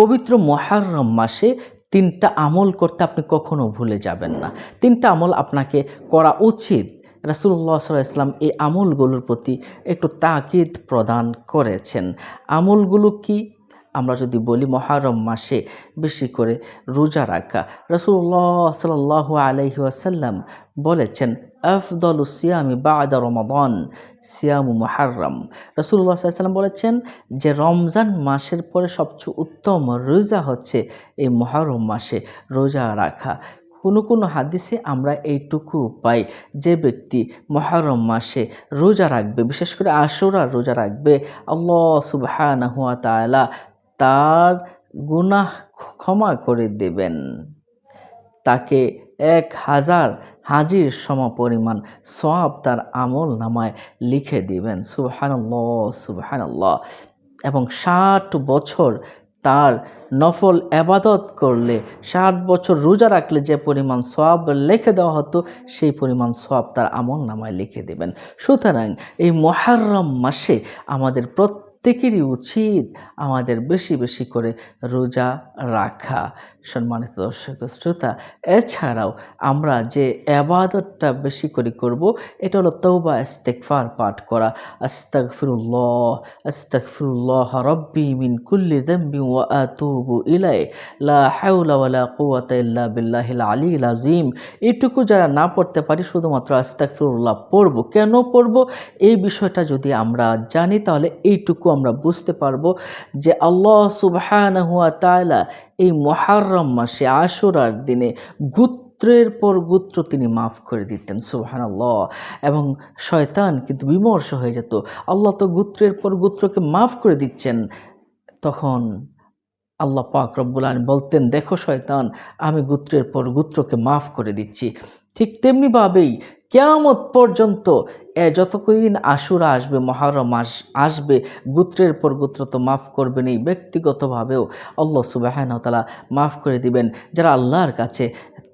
পবিত্র মহারম মাসে তিনটা আমল করতে আপনি কখনো ভুলে যাবেন না। তিনটা আমল আপনাকে করা উচিত। রাসুল্লাহ সাল্লাহ ইসলাম এই আমলগুলোর প্রতি একটু তাকিদ প্রদান করেছেন। আমলগুলো কি? আমরা যদি বলি মহারম মাসে বেশি করে রোজা রাখা। রসুল্লাহ সাল আলহি আসাল্লাম বলেছেন, আফদল সিয়ামি বাদা রমাদন, সিয়ামু মহারম রসুল্লাহ সাল্লাম বলেছেন, যে রমজান মাসের পরে সবচেয়ে উত্তম রোজা হচ্ছে এই মহারম মাসে রোজা রাখা। কোনো কোনো হাদিসে আমরা এইটুকু পাই, যে ব্যক্তি মহারম মাসে রোজা রাখবে, বিশেষ করে আশুরা রোজা রাখবে, আল্লাহ সুবহানাহু ওয়া তাআলা তার গুনাহ ক্ষমা করে দেবেন। তাকে এক হাজার হাজির সম পরিমাণ সব তার আমল নামায় লিখে দিবেন। সুবহানাল্লাহ সুবহানাল্লাহ। এবং ষাট বছর তার নফল আবাদত করলে, ষাট বছর রোজা রাখলে যে পরিমাণ সব লিখে দেওয়া হতো, সেই পরিমাণ সব তার আমল নামায় লিখে দেবেন। সুতরাং এই মহারম মাসে আমাদের প্রত্যেকেরই উচিত আমাদের বেশি বেশি করে রোজা রাখা। সম্মানিত দর্শক শ্রোতা, এছাড়াও আমরা যে আবাদতটা বেশি করে করব, এটা হলো তৌবা ইস্তেকফার পাঠ করা। আস্তাগফিরুল্লাহ আস্তাগফিরুল্লাহ রব্বি মিন কুল্লি যামবি ওয়া আতুবু ইলাই লা হাওলা ওয়ালা কুওয়াতা ইল্লা বিল্লাহিল আলিয়্যিল আযীম। এটুকু যারা না পড়তে পারি, শুধুমাত্র আস্তাগফিরুল্লাহ পড়ব। কেন পড়ব? এই বিষয়টা যদি আমরা জানি, তাহলে এইটুকু আমরা বুঝতে পারব যে আল্লাহ সুবহানাহু ওয়া তাআলা এই মহারম মাসে আশুরার দিনে গুত্রের পর গুত্র তিনি মাফ করে দিতেন সুবহান আল্লাহ এবং শয়তান কিন্তু বিমর্ষ হয়ে যেত। আল্লাহ তো গুত্রের পর গুত্রকে মাফ করে দিচ্ছেন। তখন আল্লাহ পাক রব্বুল আলম বলতেন, দেখো শয়তান, আমি গুত্রের পর গুত্রকে মাফ করে দিচ্ছি। ঠিক তেমনিভাবেই কেয়ামত পর্যন্ত এ যতক্ষণ আশুরা আসবে, মহারম আস, আসবে, গুত্রের পর গুত্র তো মাফ করবেন, এই ব্যক্তিগতভাবেও আল্লাহ সুবাহান তালা মাফ করে দিবেন। যারা আল্লাহর কাছে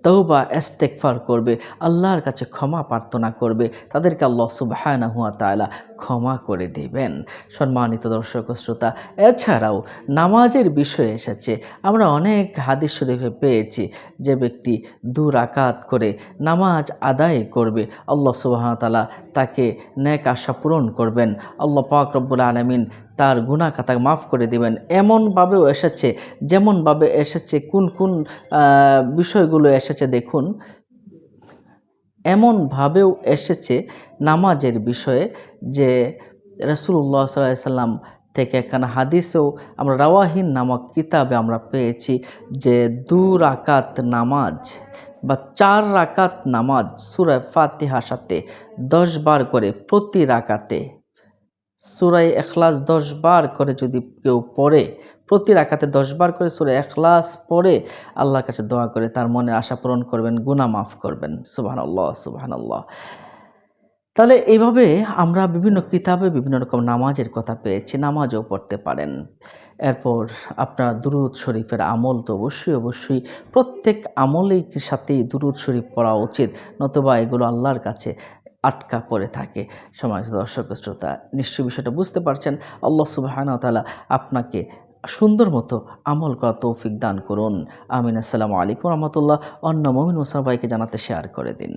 তৌবা এস্তেকফার করবে, আল্লাহর কাছে ক্ষমা প্রার্থনা করবে, তাদেরকে আল্লাহ সুবাহানা হুয়া তালা ক্ষমা করে দিবেন। সম্মানিত দর্শক শ্রোতা, এছাড়াও নামাজের বিষয়ে এসেছে, আমরা অনেক হাদিস শরীফে পেয়েছি, যে ব্যক্তি দু রাকাত করে নামাজ আদায় করবে, আল্লাহ সুবাহতালা তাকে ন্যাক আশা পূরণ করবেন। আল্লাহ পাক রব্বুল আলমিন তার গুণা খাতা মাফ করে দিবেন। এমনভাবেও এসেছে, যেমনভাবে এসেছে, কোন কোন বিষয়গুলো এসেছে দেখুন। এমনভাবেও এসেছে নামাজের বিষয়ে যে রসুল্লাহ সাল্লাহ সাল্লাম থেকে একখানা হাদিসেও আমরা রাওয়াহিন নামক কিতাবে আমরা পেয়েছি যে দু রাকাত নামাজ বা চার রাকাত নামাজ সুরায় ফাতিহা সাথে দশ বার করে প্রতি রাকাতে সুরাই এখলাস দশ বার করে যদি কেউ পড়ে, প্রতি রাকাতে দশ বার করে সুরে এখলাস পড়ে, আল্লাহর কাছে দোয়া করে তার মনে আশা পূরণ করবেন, গুনাহ মাফ করবেন। সুবাহান আল্লাহ সুবাহান আল্লাহ তাহলে এইভাবে আমরা বিভিন্ন কিতাবে বিভিন্ন রকম নামাজের কথা পেয়েছি, নামাজও পড়তে পারেন। এরপর আপনার দুরুদ শরীফের আমল তো অবশ্যই অবশ্যই প্রত্যেক আমলেই সাথেই দুরুদ শরীফ পড়া উচিত, নতুবা এগুলো আল্লাহর কাছে আটকা পড়ে থাকে। সমাজ দর্শক, শ্রোতা নিশ্চয় বিষয়টা বুঝতে পারছেন। আল্লাহ সুবাহান তালা আপনাকে সুন্দর মতো আমল করা তৌফিক দান করুন। আমিন। আসসালামু আলাইকুম রহমতুল্লাহ। অন্য মমিন মুসাফাইকে জানাতে শেয়ার করে দিন।